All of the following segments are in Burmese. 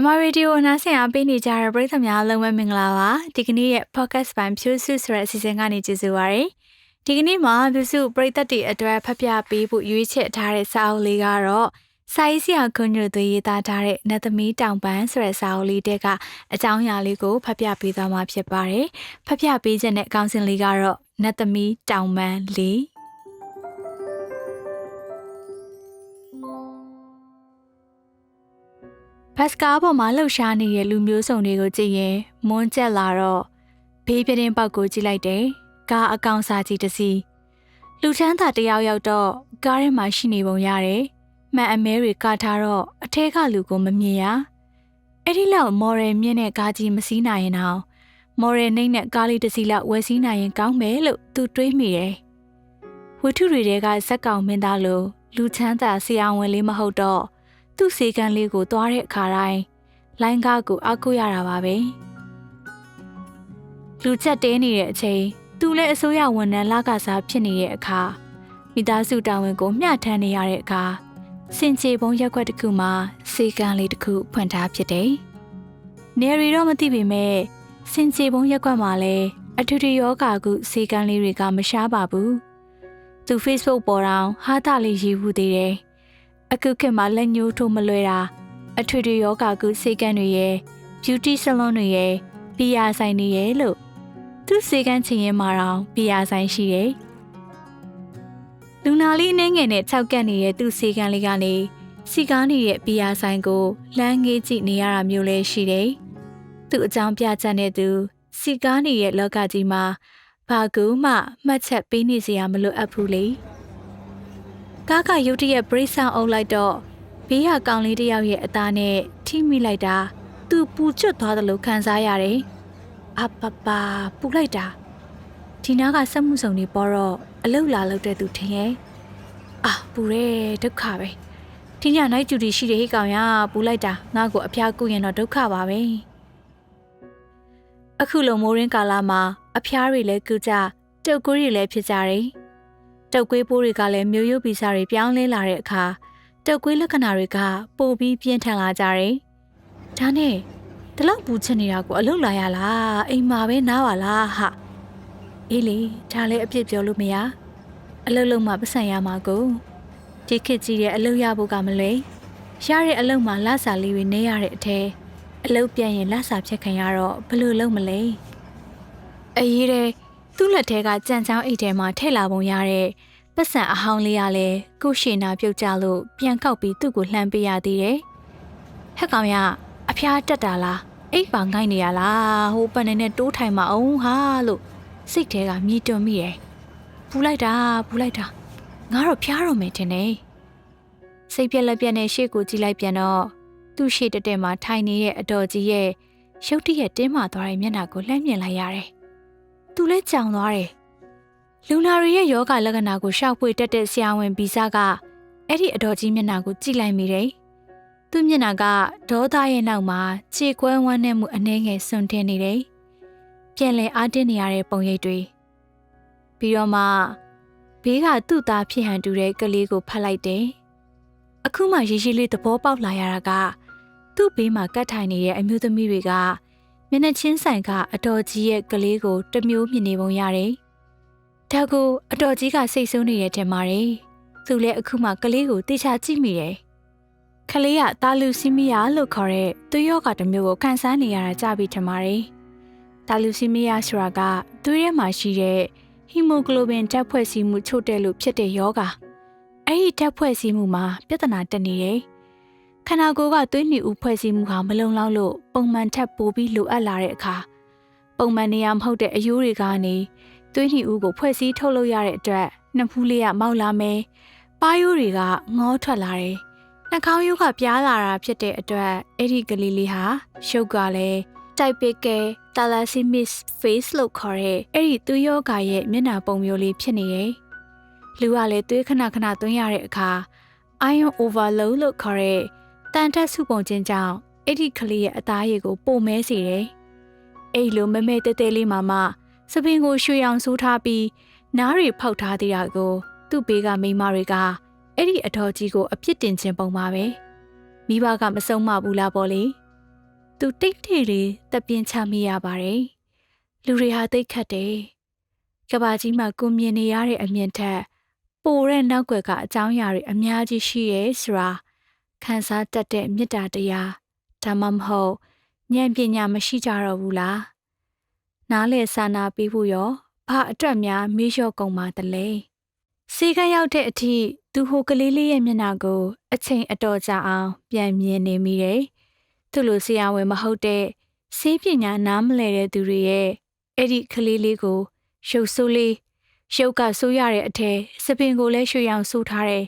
မြန်မာရေဒီယိုအနားဆင်အားပေးနေကြတဲ့ပရိသတ်များအားလုံးပဲမင်္ဂလာပါဒီကနေ့ရဲ့ podcast ပိုင်းဖြူစုဆိုတဲ့အစီအစဉ်ကနေကြိုဆိုပါရစေဒီကနေ့မှာဖြူစုပရိသတ်တွေအတွက်ဖတ်ပြပေးဖို့ရွေးချယ်ထားတဲ့စာအုပ်လေးကတော့စာရေးဆရာခွန်ညိုသွေးရေးသားထားတဲ့နတ်သမီးတောင်ပန်းဆိုတဲ့စာအုပ်လေးတက်ကအကြောင်းအရာလေးကိုဖတ်ပြပေးသွားမှာဖြစ်ပါတယ်ဖတ်ပြပေးခြင်းတဲ့အကောင့်စဉ်လေးကတော့နတ်သမီးတောင်ပန်းလေး ဘတ်စကားပေါ်မှာလှုပ်ရှားနေတဲ့လူမျိုးစုံတွေကိုကြည့်ရင်မွန်းကျက်လာတော့ဘေးပြတင်းပေါက်ကိုကြည့်လိုက်တယ်။ကားအကောင်စားကြီးတစ်စီးလူချမ်းသာတယောက်ရောက်တော့ကားထဲမှာရှိနေပုံရတယ်။မှန်အမဲတွေကထားတော့အထဲကလူကိုမမြင်ရ။အဲ့ဒီလောက်မော်ရယ်မြင့်တဲ့ကားကြီးမစီးနိုင်ရင်တော့မော်ရယ်နှိမ့်တဲ့ကားလေးတစ်စီးလောက်ဝယ်စီးနိုင်ရင်ကောင်းမယ်လို့သူတွေးမိတယ်။ဝတ္ထုတွေကဇက်ကောင်မင်းသားလိုလူချမ်းသာဆရာဝန်လေးမဟုတ်တော့ သူ့စေကန်းလေးကိုသွားတဲ့အခါတိုင်းလိုင်းကားကိုအကူရတာပါပဲလူချက်တဲနေတဲ့အချိန်သူလည်းအစိုးရဝန်ထမ်းလကစားဖြစ်နေတဲ့အခါမိသားစုတာဝန်ကိုမျှထမ်းနေရတဲ့အခါစင်ချေပုံရက်ွက်တစ်ခုမှာစေကန်းလေးတစ်ခုဖွင့်ထားဖြစ်တယ်။နေရီတော့မသိပေမဲ့စင်ချေပုံရက်ွက်မှာလည်းအထူးထူးယောဂါကုစေကန်းလေးတွေကမရှားပါဘူး။သူ Facebook ပေါ်တောင်ဟာတာလေးရေးဘူးသေးတယ်။ အခုခေတ်မှာလက်ညှိုးထိုးမလွယ်တာအထွေထွေယောဂကုစေကန်းတွေရဲ့ beauty salon တွေရဲ့ပီယာဆိုင်တွေရဲ့လို့သူစေကန်းချင်ရင်မှာတော့ပီယာဆိုင်ရှိတယ်လူနာလေးနှင်းငယ်နဲ့၆ကက်နေတဲ့သူစေကန်းလေးကနေစီကားနေတဲ့ပီယာဆိုင်ကိုလှမ်းငေးကြည့်နေရတာမျိုးလည်းရှိတယ်သူအကြောင်းပြချက်တဲ့သူစီကားနေတဲ့လောကကြီးမှာဘာကူမှမှတ်ချက်ပေးနေစရာမလိုအပ်ဘူးလေ။ ကားကရုတ်တရက် brace ဆောင်အုပ်လိုက်တော့ဘေးကကောင်လေးတယောက်ရဲ့အသားနဲ့ထိမိလိုက်တာသူပူကျွတ်သွားတယ်လို့ခံစားရတယ်။အပပပူလိုက်တာဒီနားကစက်မှုစုံတွေပေါ်တော့အလုတ်လာလောက်တဲ့သူထင်ရဲ့။အာပူရဲဒုက္ခပဲ။ဒီညနိုင်ကျူတီရှိတဲ့ဟိကောင်ရပူလိုက်တာငါ့ကိုအဖျားကုရင်တော့ဒုက္ခပါပဲ။အခုလိုမိုးရင်းကာလမှာအဖျားတွေလည်းကုကြတုတ်ကွေးတွေလည်းဖြစ်ကြတယ်။ တုတ်ကွေးပိုးတွေကလည်းမျိုးရိုးဗီဇတွေပြောင်းလဲလာတဲ့အခါတုတ်ကွေးလက္ခဏာတွေကပိုပြီးပြင်းထန်လာကြတယ်။ဒါနဲ့ဒီလောက်ပူချင်နေတာကိုအလုတ်လာရလားအိမ်မှာပဲနားပါလားဟာအေးလေဒါလည်းအပြစ်ပြောလို့မရအလုတ်လုံးမှာပတ်စံရမှာကိုဒီခစ်ကြီးတဲ့အလုတ်ရဖို့ကမလဲရတဲ့အလုတ်မှာလဆာလေးတွေနေရတဲ့အထဲအလုတ်ပြန်ရင်လဆာဖြတ်ခံရတော့ဘယ်လိုလုပ်မလဲအေးတဲ့ သူ့လက်ထဲကကြံချောင်းအိတ်ထဲမှာထည့်လာပုံရတဲ့ပတ်စံအဟောင်းလေးကလည်းကုရှိနာပြုတ်ကြလို့ပြန်ကောက်ပြီးသူ့ကိုလှမ်းပေးရသေးတယ်။ဟက်ကောင်ရအဖျားတက်တာလားအိတ်ပါငိုင်းနေရလားဟိုပန်နေနဲ့တိုးထိုင်မအောင်ဟာလို့စိတ်ထဲကမြည်တွန်မိတယ်။ပူလိုက်တာပူလိုက်တာငါတော့ဖျားတော့မယ်ထင်တယ်။စိတ်ပြက်လက်ပြက်နဲ့ရှေ့ကိုကြည့်လိုက်ပြန်တော့သူ့ရှေ့တက်တက်မှာထိုင်နေတဲ့အတော်ကြီးရဲ့ရုတ်တရက်တင်းမာသွားတဲ့မျက်နှာကိုလှမ်းမြင်လိုက်ရတယ်။ သူလည်းကြောင်သွားတယ်။လူနာတွေရဲ့ယောဂလက္ခဏာကိုရှောက်ဖွေတက်တဲ့ဆရာဝန်ဗီဇကအဲ့ဒီအတော်ကြီးမျက်နှာကိုကြည့်လိုက်မိတယ်။သူ့မျက်နှာကဒေါသရဲ့နောက်မှာခြေကွဲဝမ်းနဲ့မှုအနှဲငယ်စွန့်ထင်းနေတယ်။ပြန်လည်အားတင်းနေရတဲ့ပုံရိပ်တွေပြီးတော့မှဘေးကသူ့သားဖြစ်ဟန်တူတဲ့ကလေးကိုဖတ်လိုက်တယ်။အခုမှရေရှိလေးသဘောပေါက်လာရတာက သူ့ဘေးမှာကတ်ထိုင်နေတဲ့အမျိုးသမီးတွေက မျက်နှာချင်းဆိုင်ကအတော်ကြီးရဲ့ကလေးကိုတမျိုးမြင်နေပုံရတယ်။ဒါကိုအတော်ကြီးကစိတ်ဆိုးနေတဲ့ထဲမှာတယ်။သူလည်းအခုမှကလေးကိုတေချာကြည့်မိတယ်။ကလေးကတာလူစီမီယာလို့ခေါ်တဲ့သွေးရောဂါတစ်မျိုးကိုခံစားနေရတာကြပြီထင်ပါတယ်။တာလူစီမီယာဆိုတာကသွေးထဲမှာရှိတဲ့ဟီမိုဂလိုဘင်ဓာတ်ဖွဲ့စည်းမှုချို့တဲ့လို့ဖြစ်တဲ့ယောဂါ။အဲ့ဒီဓာတ်ဖွဲ့စည်းမှုမှာပြဿနာတက်နေတယ်။ ခန္ဓာကိုယ်ကသွေးနှီဦးဖွဲ့စည်းမှုဟာမလုံလောက်လို့ပုံမှန်ထက်ပိုပြီးလိုအပ်လာတဲ့အခါပုံမှန်နေရာမဟုတ်တဲ့အယိုးတွေကနေသွေးနှီဦးကိုဖွဲ့စည်းထုတ်လုပ်ရတဲ့အတွက်နှဖူးလေးကမောက်လာမယ်။ပါးရိုးတွေကငေါထွက်လာတယ်။နှာခေါင်းရိုးကပြားလာတာဖြစ်တဲ့အတွက်အဲ့ဒီကလေးလေးဟာရုပ်ကလည်း typical thalassemia face လို့ခေါ်တဲ့အဲ့ဒီသွေးယောဂါရဲ့မျက်နှာပုံမျိုးလေးဖြစ်နေတယ်။လူကလည်းသွေးခဏခဏသွင်းရတဲ့အခါ iron overload လို့ခေါ်တဲ့ တန်တက်စုပုံချင်းကြောင့်အဲ့ဒီကလေးရဲ့အသားရည်ကိုပိုမဲစေတယ်။အဲ့လိုမမဲတဲတဲလေးမှမှစပင်ကိုရွှေအောင်ဆိုးထားပြီးနားတွေဖောက်ထားသေးတာကို သူ့ဘေးကမိမတွေကအဲ့ဒီအတော်ကြီးကိုအပြစ်တင်ခြင်းပုံပါပဲ။မိဘကမဆုံးမဘူးလားပေါ့လေ။သူတိတ်တိတ်လေးတပ်ပြင်းချမိရပါတယ်လူတွေဟာသိတ်ခတ်တယ်ကဘာကြီးမှာကိုမြင်နေရတဲ့အမြင်ထက်ပိုတဲ့နောက်ွယ်ကအကြောင်းအရာတွေအများကြီးရှိရဲဆိုတာ ခံစားတတ်တဲ့မေတ္တာတရားဒါမှမဟုတ်ဉာဏ်ပညာမရှိကြတော့ဘူးလားနားလေစာနာပေးဖို့ရောဘာအတွက်များမေးလျှော့ကုန်ပါတလဲစေကရောက်တဲ့အထိသူဟိုကလေးလေးရဲ့မျက်နှာကို အချိန်အတော်ကြာအောင် ပြန်မြင်နေမိတယ်သူလိုဆရာဝန်မဟုတ်တဲ့စေးပညာနားမလဲတဲ့သူတွေရဲ့အဲ့ဒီကလေးလေးကိုရုပ်ဆိုးလေးရုပ်ကဆိုးရတဲ့အထက်စပင်ကိုလည်းရွှေရောင်ဆိုးထားတယ်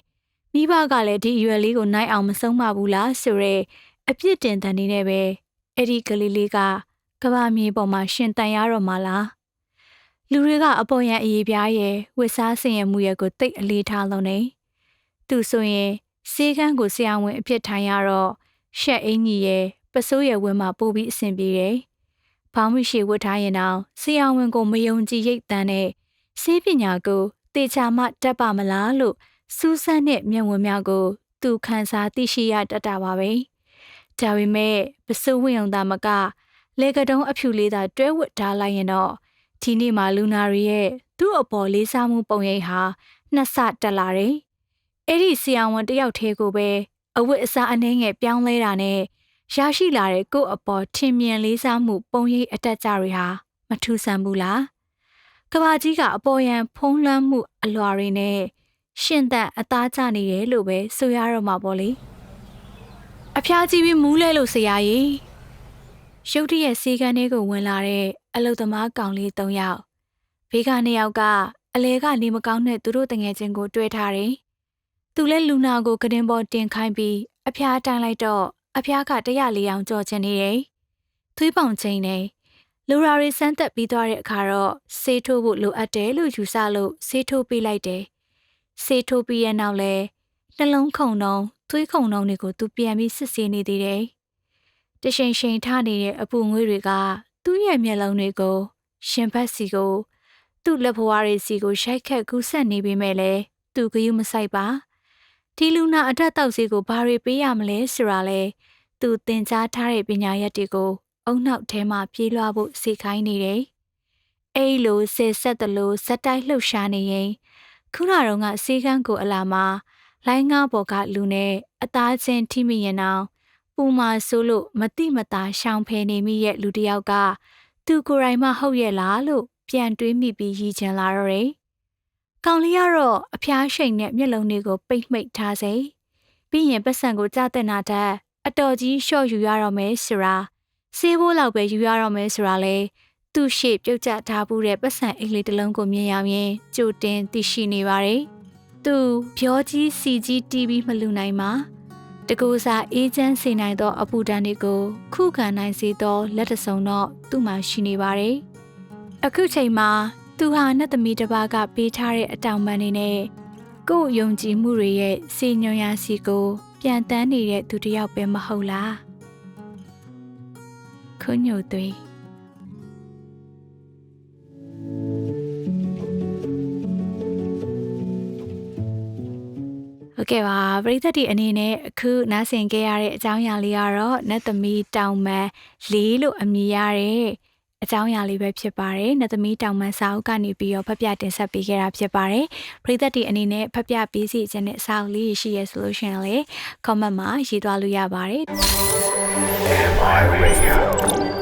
မိဘကလည်းဒီအရွယ်လေးကိုနိုင်အောင်မဆုံးမဘူးလားဆိုရဲအပြစ်တင်တန်နေနဲ့ပဲအဲ့ဒီကလေးလေးကကဘာမြေပေါ်မှာရှင်တန်ရတော့မှလားလူတွေကအပေါ်ရန်အေးပြားရဲ့ဝစ်စားစင်ရမှုရဲ့ကိုတိတ်အလေးထားလုံးနေသူဆိုရင်စေကန်းကိုဆရာဝန်အဖြစ်ထိုင်ရတော့ရှက်အင်းကြီးရဲ့ပစိုးရဲ့ဝင်းမှာပို့ပြီးအဆင်ပြေတယ်။ဘောင်းမရှိဝတ်ထားရင်တော့ဆရာဝန်ကိုမယုံကြည်ရိတ်တန်းနဲ့စေးပညာကိုတေချာမှတက်ပါမလားလို့ စူးစမ်းတဲ့မျက်ဝန်းများကို သူခန်းစားသိရှိရတတ်တာပါပဲ။ဒါပေမဲ့ပစိုးဝင်ုံသားမကလေကတုံးအဖြူလေးသာတွဲဝတ်ထားလိုက်ရင်တော့ဒီနေ့မှလူနာရီရဲ့သူ့အပေါ်လေးစားမှုပုံရိပ်ဟာနှစ်ဆတက်လာတယ်။အဲ့ဒီဆရာဝန်တယောက်တည်းကိုပဲအဝတ်အစားအနှဲငယ်ပြောင်းလဲတာနဲ့ရရှိလာတဲ့ကိုယ့်အပေါ်ထင်မြင်လေးစားမှုပုံရိပ်အတက်ကြတွေဟာမထူးဆန်းဘူးလားကဘာကြီးကအပေါ်ယံဖုံးလွှမ်းမှုအလွာတွေနဲ့ ရှင်သန်အသားကျနေတယ်လို့ပဲဆိုရတော့မှာပေါ့လေအဖျားကြီးပြီးမူးလဲလို့ဆရာကြီးရုတ်တရက်စီကန်းလေးကိုဝင်လာတဲ့အလုသမားကောင်လေး၃ယောက်ဘေးကနှစ်ယောက်ကအလဲကနေမကောင်းတဲ့သူတို့တငယ်ချင်းကိုတွေ့ထားတယ်သူလဲလူနာကိုကတင်ပေါ်တင်ခိုင်းပြီးအဖျားတိုင်းလိုက်တော့အဖျားကတရလေးအောင်ကြော်ချင်နေတယ်။သွေးပေါင်ချင်းနဲ့လူရာတွေစမ်းသက်ပြီးသွားတဲ့အခါတော့ဆေးထိုးဖို့လိုအပ်တယ်လို့ယူဆလို့ဆေးထိုးပေးလိုက်တယ်။ ဆေးထိုးပြီးရဲ့နောက်လဲနှလုံးခုန်နှုံသွေးခုန်နှုံတွေကိုသူပြန်ပြီးစစ်ဆေးနေသေးတယ်။တရှိန်ရှိန်ထနေတဲ့အပူငွေးတွေကသူ့ရဲ့မျက်လုံးတွေကိုရှင်ဘက်စီကိုသူ့လက်ဖွားတွေစီကိုရှိုက်ခတ်ကူးဆက်နေပေမဲ့လည်းသူကယူမဆိုင်ပါ။ဒီလူနာအထက်တောက်စီကိုဘာတွေပေးရမလဲဆိုတာလဲသူသင်ကြားထားတဲ့ပညာရပ်တွေကိုအုံနောက်ထဲမှာပြေးလွှားဖို့စီခိုင်းနေတယ်။အဲ့လိုဆေဆက်တလို့ဇက်တိုက်လှုပ်ရှားနေရင် ခုနတုန်းကစေကန်းကိုအလာမှာလိုင်းငါဘော်ကလူနဲ့အသားချင်းထိမိရင်အောင်ပူမာဆိုးလို့မတိမတာရှောင်ဖယ်နေမိရဲ့လူတယောက်က သူကိုယ်တိုင်မှဟုတ်ရဲ့လားလို့ပြန်တွေးမိပြီးရည်ချင်လာတော့တယ်ကောင်လေးကတော့အဖျားရှိန်နဲ့မျက်လုံးတွေကိုပိတ်မိတ်ထားစေပြီးရင်ပတ်စံကိုကြားတဲ့နာတတ်အတော်ကြီးရှော့ယူရတော့မယ်ဆိုတာဆေးဘိုးလောက်ပဲယူရတော့မယ်ဆိုတာလေ သူ့ရှေ့ပြုတ်ကျထားမှုတဲ့ပတ်စံအိတ်လေးတစ်လုံးကိုမြင်ရရင်ကြိုတင်သိရှိနေပါတယ်သူပြောကြီးစီကြီးတီးပြီးမလူနိုင်မှာတကူစားအေးချမ်းစေနိုင်သော အပူဒဏ်တွေကိုခုခံနိုင်စေသောလက်တဆုံတော့သူ့မှာရှိနေပါတယ်အခုချိန်မှာသူဟာနဲ့သမီးတစ်ပါးကပေးထားတဲ့အတောင်ပန်တွေနဲ့ကို့ယုံကြည်မှုတွေရဲ့စီညွန်ရာစီကိုပြန်တန်းနေတဲ့သူတယောက်ပဲမဟုတ်လားခွညိုသွေး ကဲ့ပါပရိသတ်ဒီအနေနဲ့အခုနားဆင်ခဲ့ရတဲ့အကြောင်းအရာလေးကတော့နတ်သမီးတောင်မန်လေးလို့အမည်ရတဲ့အကြောင်းအရာလေးပဲဖြစ်ပါတယ်။နသမီးတောင်မန်စာအုပ်ကနေပြီးတော့ဖတ်ပြတင်ဆက်ပေးခဲ့တာဖြစ်ပါတယ်။ပရိသတ်တွေအနေနဲ့ဖတ်ပြပေးစီခြင်းနဲ့စာအုပ်လေးရှိရဆိုလို့ရှိရင်လည်း comment မှာရေးသွားလို့ရပါတယ်။ Am I radio?